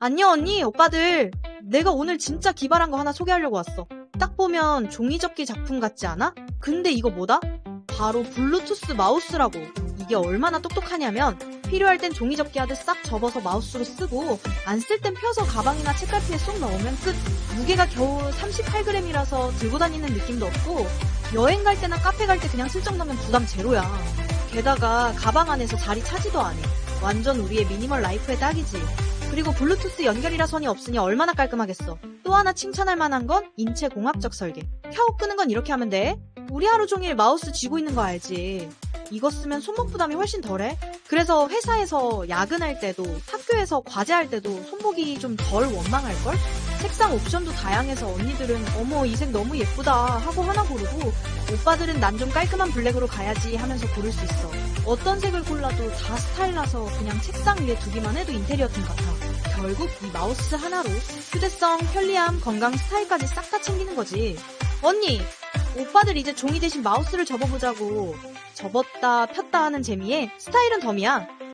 안녕 언니, 오빠들. 내가 오늘 진짜 기발한 거 하나 소개하려고 왔어. 딱 보면 종이접기 작품 같지 않아? 근데 이거 뭐다? 바로 블루투스 마우스라고. 이게 얼마나 똑똑하냐면 필요할 땐 종이접기 하듯 싹 접어서 마우스로 쓰고 안 쓸 땐 펴서 가방이나 책갈피에 쏙 넣으면 끝. 무게가 겨우 38g이라서 들고 다니는 느낌도 없고 여행 갈 때나 카페 갈 때 그냥 슬쩍 넣으면 부담 제로야. 게다가 가방 안에서 자리 차지도 안 해. 완전 우리의 미니멀 라이프에 딱이지. 그리고 블루투스 연결이라 선이 없으니 얼마나 깔끔하겠어. 또 하나 칭찬할 만한 건 인체 공학적 설계. 켜고 끄는 건 이렇게 하면 돼. 우리 하루 종일 마우스 쥐고 있는 거 알지? 이거 쓰면 손목 부담이 훨씬 덜해. 그래서 회사에서 야근할 때도 학교에서 과제할 때도 손목이 좀 덜 원망할걸? 색상 옵션도 다양해서 언니들은 어머 이 색 너무 예쁘다 하고 하나 고르고 오빠들은 난 좀 깔끔한 블랙으로 가야지 하면서 고를 수 있어. 어떤 색을 골라도 다 스타일나서 그냥 책상 위에 두기만 해도 인테리어 팀 같아. 결국 이 마우스 하나로 휴대성, 편리함, 건강, 스타일까지 싹 다 챙기는 거지. 언니, 오빠들 이제 종이 대신 마우스를 접어보자고. 접었다 폈다 하는 재미에 스타일은 덤이야.